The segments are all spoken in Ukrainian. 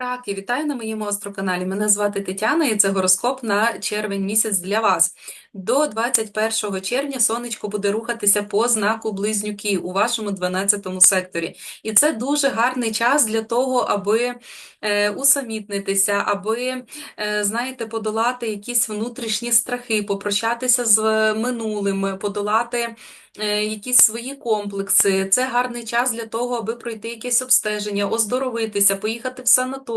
Так, і вітаю на моєму астроканалі. Мене звати Тетяна, і це гороскоп на червень місяць для вас. До 21 червня сонечко буде рухатися по знаку Близнюки у вашому 12 секторі. І це дуже гарний час для того, аби е, усамітнитися, аби, е, знаєте, подолати якісь внутрішні страхи, попрощатися з минулим, подолати. Е, якісь свої комплекси, це гарний час для того, аби пройти якесь обстеження, оздоровитися, поїхати в санаторій,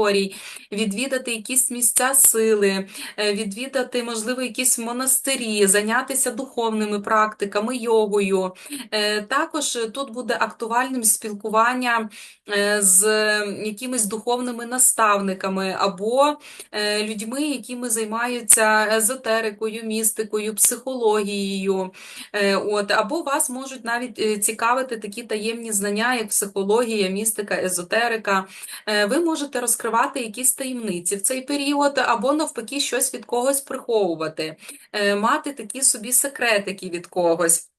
відвідати якісь місця сили, е, відвідати, можливо, якісь монастирі зайнятися духовними практиками, йогою. Е, також тут буде актуальним спілкування е, з якимись духовними наставниками або людьми, якими займаються езотерикою, містикою, психологією. От, Або вас можуть навіть цікавити такі таємні знання, як психологія, містика, езотерика. Ви можете розкривати якісь таємниці в цей період, або навпаки, щось від когось приховувати мати такі собі секретики від когось.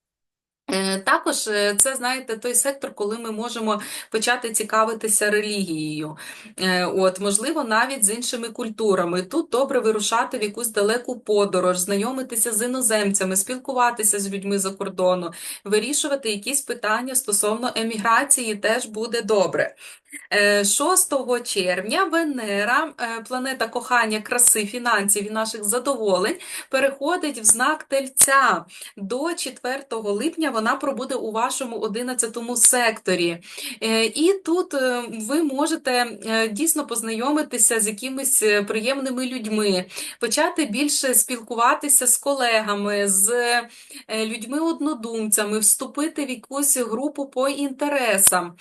Е, також е, це, знаєте, той сектор, коли ми можемо почати цікавитися релігією, е, От, можливо, навіть з іншими культурами. Тут добре вирушати в якусь далеку подорож, знайомитися з іноземцями, спілкуватися з людьми за кордону, вирішувати якісь питання стосовно еміграції теж буде добре. 6 е, червня Венера, планета кохання, краси, фінансів і наших задоволень, переходить в знак Тельця. До 4 липня вона пробуде у вашому 11 секторі. Е, і тут ви можете дійсно познайомитися з якимись приємними людьми, почати більше спілкуватися з колегами, з людьми-однодумцями, вступити в якусь групу по інтересам.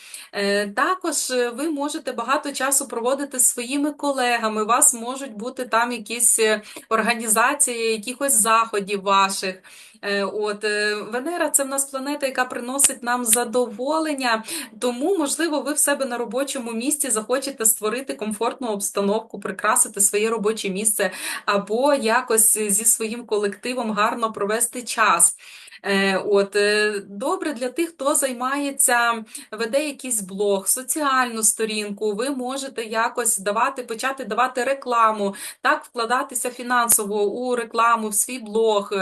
Також ви можете багато часу проводити з своїми колегами, у вас можуть бути там якісь е, організації, якихось заходів ваших. Е, от е, Венера це в нас планета, яка приносить нам задоволення, тому, можливо, ви в себе на робочому місці захочете створити комфортну обстановку, прикрасити своє робоче місце, або якось зі своїм колективом гарно провести час. Е, от е, Добре для тих, хто займається, веде якийсь блог, соціальну сторінку, ви можете якось давати, почати давати рекламу, так, вкладатися фінансово у рекламу, в свій блог.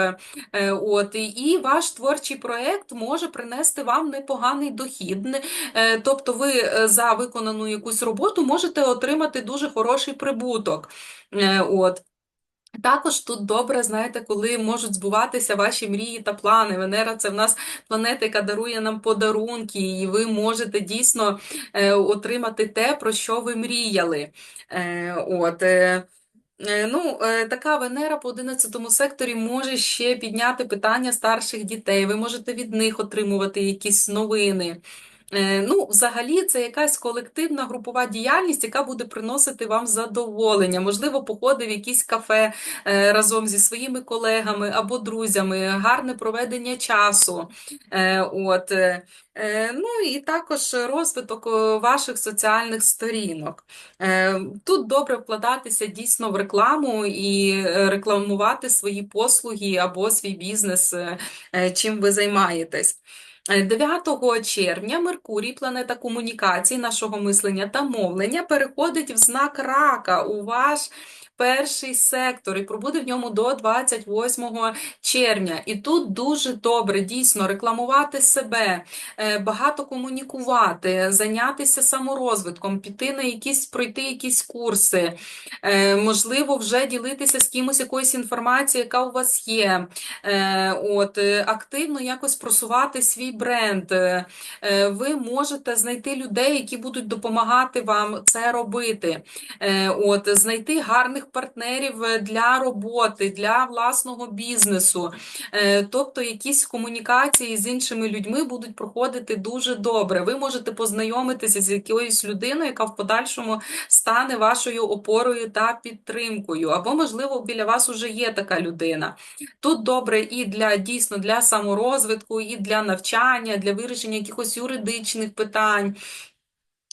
Е, от, І ваш творчий проєкт може принести вам непоганий дохід. Тобто ви за виконану якусь роботу можете отримати дуже хороший прибуток. От. Також тут добре, знаєте, коли можуть збуватися ваші мрії та плани. Венера це в нас планета, яка дарує нам подарунки, і ви можете дійсно е, отримати те, про що ви мріяли. Е, от. Е, ну, Така Венера по 11 секторі може ще підняти питання старших дітей. Ви можете від них отримувати якісь новини. Е, ну, взагалі, це якась колективна групова діяльність, яка буде приносити вам задоволення, можливо, походи в якісь кафе е, разом зі своїми колегами або друзями, гарне проведення часу. Е, от. Ну і також розвиток ваших соціальних сторінок. Тут добре вкладатися дійсно в рекламу і рекламувати свої послуги або свій бізнес, чим ви займаєтесь. 9 червня Меркурій, планета комунікації, нашого мислення та мовлення, переходить в знак рака у ваш перший сектор і пробуде в ньому до 28 червня. І тут дуже добре дійсно рекламувати себе, е, багато комунікувати, зайнятися саморозвитком, піти на якісь пройти якісь курси, е, можливо, вже ділитися з кимось якоюсь інформацією, яка у вас є. Е, от, Активно якось просувати свій бренд. Ви можете знайти людей, які будуть допомагати вам це робити. От, Знайти гарних партнерів е, для роботи, для власного бізнесу. Е, тобто якісь комунікації з іншими людьми будуть проходити дуже добре. Ви можете познайомитися з якоюсь людиною, яка в подальшому стане вашою опорою та підтримкою. Або, можливо, біля вас уже є така людина. Тут добре і для дійсно для саморозвитку, і для навчання, для вирішення якихось юридичних питань.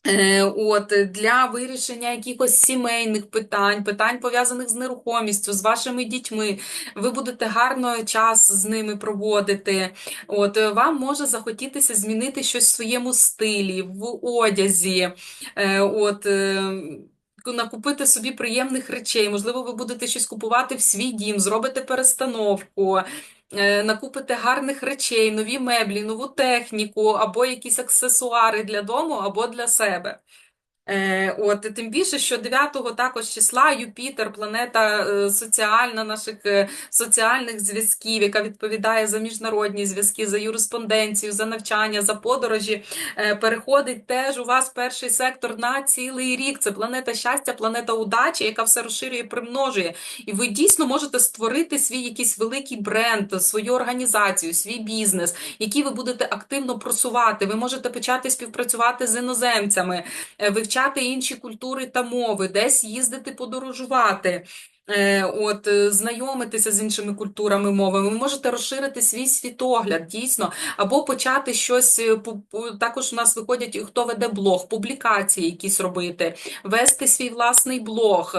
Е, от Для вирішення якихось сімейних питань, питань пов'язаних з нерухомістю, з вашими дітьми, ви будете гарно час з ними проводити. От Вам може захотітися змінити щось в своєму стилі, в одязі. Е, от накупити собі приємних речей, можливо, ви будете щось купувати в свій дім, зробите перестановку. Е, Накупите гарних речей, нові меблі, нову техніку, або якісь аксесуари для дому, або для себе. Е, От, тим більше, що 9-го також числа Юпітер, планета е, соціальна, наших е, соціальних зв'язків, яка відповідає за міжнародні зв'язки, за юриспонденцію, за навчання, за подорожі, переходить теж у вас перший сектор на цілий рік. Це планета щастя, планета удачі, яка все розширює, примножує. І ви дійсно можете створити свій якийсь великий бренд, свою організацію, свій бізнес, який ви будете активно просувати. Ви можете почати співпрацювати з іноземцями, е, вивчати інші культури та мови, десь їздити подорожувати. Е, От, е, знайомитися з іншими культурами, мовами, ви можете розширити свій світогляд, дійсно, або почати щось. е, Також у нас виходять, хто веде блог, публікації якісь робити, вести свій власний блог.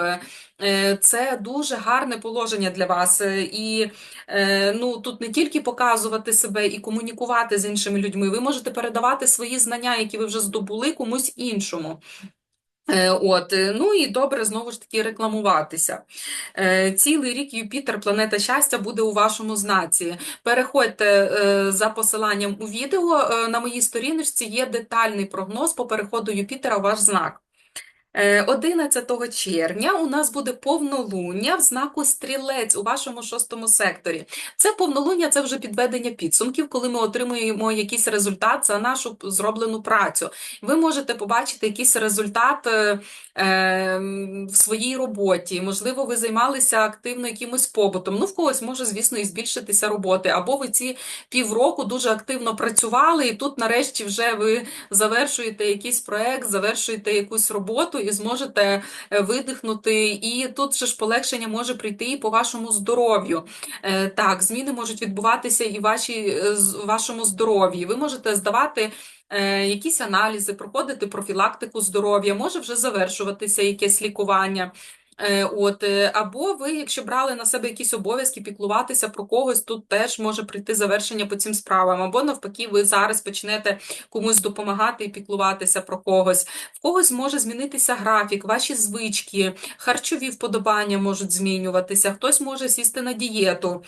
Це дуже гарне положення для вас. І ну, тут не тільки показувати себе і комунікувати з іншими людьми, ви можете передавати свої знання, які ви вже здобули комусь іншому. Е, От, е, ну і добре знову ж таки рекламуватися. Е, Цілий рік Юпітер, планета щастя, буде у вашому знаці. Переходьте за посиланням у відео. На моїй сторіночці є детальний прогноз по переходу Юпітера у ваш знак. Е, 11 червня у нас буде повнолуння в знаку Стрілець у вашому шостому секторі. Це повнолуння, це вже підведення підсумків, коли ми отримуємо якийсь результат за нашу зроблену працю. Ви можете побачити якийсь результат е, е, в своїй роботі. Можливо, ви займалися активно якимось побутом. Ну, в когось може, звісно, і збільшитися роботи. Або ви ці півроку дуже активно працювали, і тут, нарешті, вже ви завершуєте якийсь проект, завершуєте якусь роботу і зможете е, видихнути. І тут ще ж полегшення може прийти і по вашому здоров'ю. Е, Так, зміни можуть відбуватися і в вашій, е, вашому здоров'ї. Ви можете здавати якісь аналізи, проходити профілактику здоров'я, може вже завершуватися якесь лікування. Е, От, е, або ви, якщо брали на себе якісь обов'язки, піклуватися про когось, тут теж може прийти завершення по цим справам. Або навпаки, ви зараз почнете комусь допомагати і піклуватися про когось. В когось може змінитися графік, ваші звички, харчові вподобання можуть змінюватися, хтось може сісти на дієту.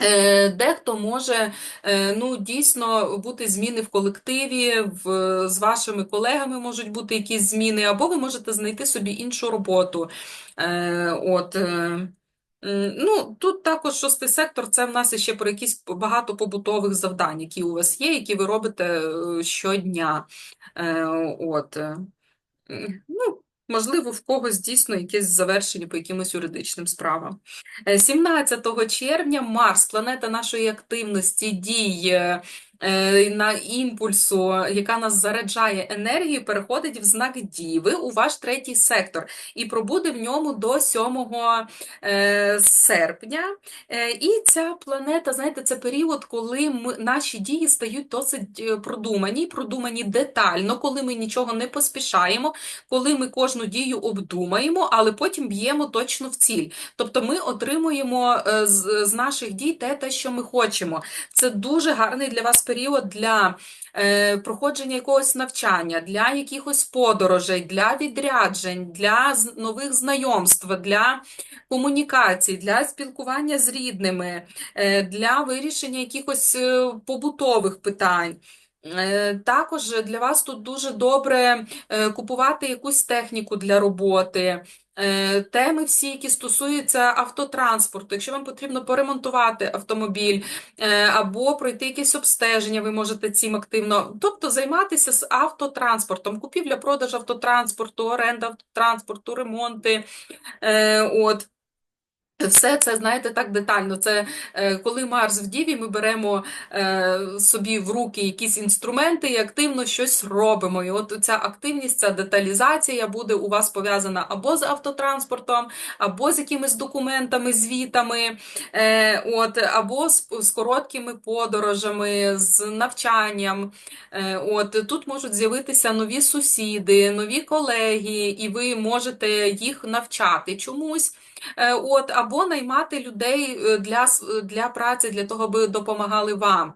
Е, Дехто може е, ну, дійсно бути зміни в колективі, в, з вашими колегами можуть бути якісь зміни, або ви можете знайти собі іншу роботу. Е, От, ну, тут також шостий сектор, це в нас ще про якісь багато побутових завдань, які у вас є, які ви робите щодня. От. Ну, можливо, в когось дійсно якесь завершення по якимось юридичним справам. Е, 17 червня Марс, планета нашої активності, дій, е, е, на імпульсу, яка нас заряджає енергією, переходить в знак Діви у ваш третій сектор і пробуде в ньому до 7 е, серпня. Е, І ця планета, знаєте, це період, коли наші дії стають досить е, продумані, продумані детально, коли ми нічого не поспішаємо, коли ми кожну дію обдумаємо, але потім б'ємо точно в ціль. Тобто ми отримуємо е, з, з наших дій те, те, що ми хочемо. Це дуже гарний для вас період для е, проходження якогось навчання, для якихось подорожей, для відряджень, для нових знайомств, для комунікацій, для спілкування з рідними, е, для вирішення якихось е, побутових питань. Е, Також для вас тут дуже добре е, купувати якусь техніку для роботи. Е, Теми всі, які стосуються автотранспорту. Якщо вам потрібно поремонтувати автомобіль або пройти якесь обстеження, ви можете цим активно. Тобто займатися з автотранспортом, купівля-продаж автотранспорту, оренда автотранспорту, ремонти. От. Все це, знаєте, так детально. Це е, коли Марс в Діві, ми беремо е, собі в руки якісь інструменти і активно щось робимо. І от ця активність, ця деталізація буде у вас пов'язана або з автотранспортом, або з якимись документами, звітами, е, от, або з, короткими подорожами, з навчанням. От, тут можуть з'явитися нові сусіди, нові колеги, і ви можете їх навчати чомусь. Е, От, або наймати людей е, для, для праці, для того, аби допомагали вам.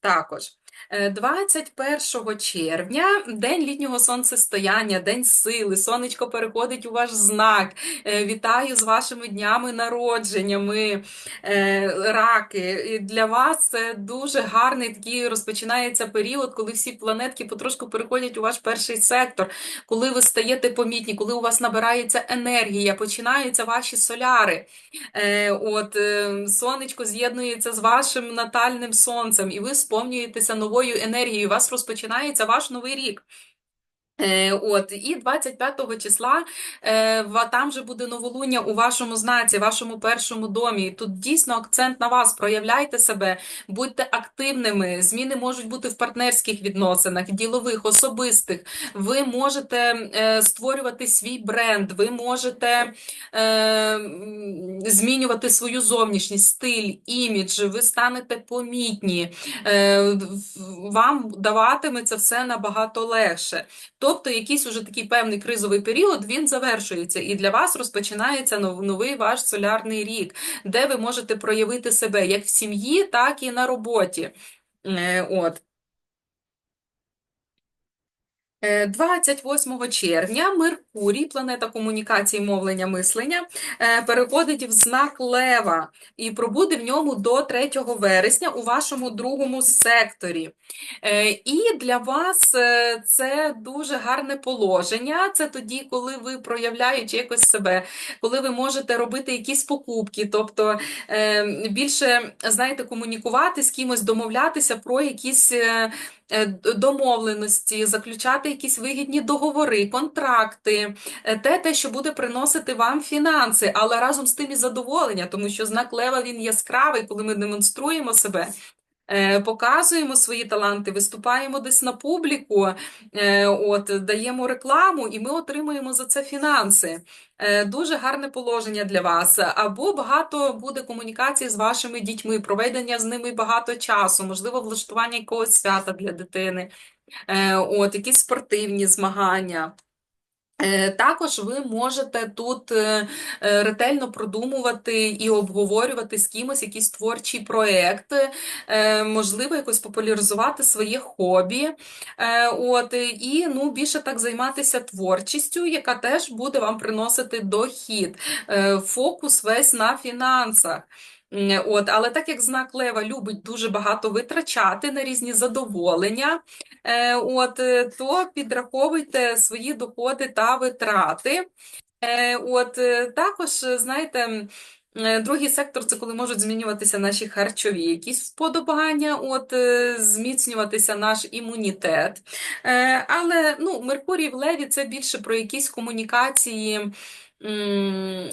Також. Е, 21 червня, день літнього сонцестояння, день сили, сонечко переходить у ваш знак. Е, Вітаю з вашими днями народженнями, е, раки. Для вас це дуже гарний такий розпочинається період, коли всі планетки потрошку переходять у ваш перший сектор, коли ви стаєте помітні, коли у вас набирається енергія, починаються ваші соляри. Е, От е, сонечко з'єднується з вашим натальним сонцем, і ви сповнюєтеся новою енергією. У вас розпочинається ваш новий рік. Е, От, і 25 числа е, там же буде новолуння у вашому знаці, вашому першому домі. Тут дійсно акцент на вас. Проявляйте себе, будьте активними. Зміни можуть бути в партнерських відносинах, ділових, особистих. Ви можете е, створювати свій бренд, ви можете е, змінювати свою зовнішність, стиль, імідж, ви станете помітні. Е, Вам даватиметься все набагато легше. Тобто якийсь уже такий певний кризовий період, він завершується, і для вас розпочинається новий ваш солярний рік, де ви можете проявити себе як в сім'ї, так і на роботі. Е, От. Е, 28 червня Меркурій, планета комунікації, мовлення, мислення, е, переходить в знак Лева і пробуде в ньому до 3 вересня у вашому другому секторі. Е, І для вас е, це дуже гарне положення. Це тоді, коли ви проявляючи якось себе, коли ви можете робити якісь покупки, тобто е, більше, знаєте, комунікувати з кимось, домовлятися про якісь. Е, домовленості, заключати якісь вигідні договори, контракти, е, те, те, що буде приносити вам фінанси, але разом з тим і задоволення, тому що знак Лева він яскравий, коли ми демонструємо себе. Е, Показуємо свої таланти, виступаємо десь на публіку, е, от, даємо рекламу, і ми отримуємо за це фінанси. Е, Дуже гарне положення для вас. Або багато буде комунікації з вашими дітьми, проведення з ними багато часу, можливо, влаштування якогось свята для дитини, от, якісь спортивні змагання. Е, Також ви можете тут е, е, ретельно продумувати і обговорювати з кимось якийсь творчий проєкт, е, можливо, якось популяризувати своє хобі. От, і ну, більше так займатися творчістю, яка теж буде вам приносити дохід. Фокус весь на фінансах. М, От, але так як знак Лева любить дуже багато витрачати на різні задоволення, Е, От, е, то підраховуйте свої доходи та витрати. Е, От, е, також, е, знаєте, е, другий сектор це коли можуть змінюватися наші харчові якісь вподобання, от, е, зміцнюватися наш імунітет. Е, Але ну, Меркурій в Леві це більше про якісь комунікації.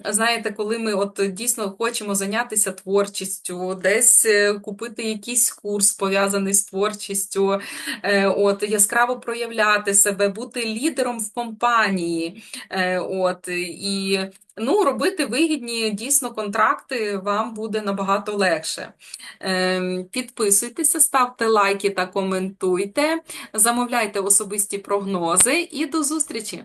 Знаєте, коли ми от дійсно хочемо зайнятися творчістю, десь е, купити якийсь курс пов'язаний з творчістю, е, от яскраво проявляти себе, бути лідером в компанії. Е, От і ну, робити вигідні дійсно контракти вам буде набагато легше. Ем, Підписуйтеся, ставте лайки та коментуйте, замовляйте особисті прогнози і до зустрічі!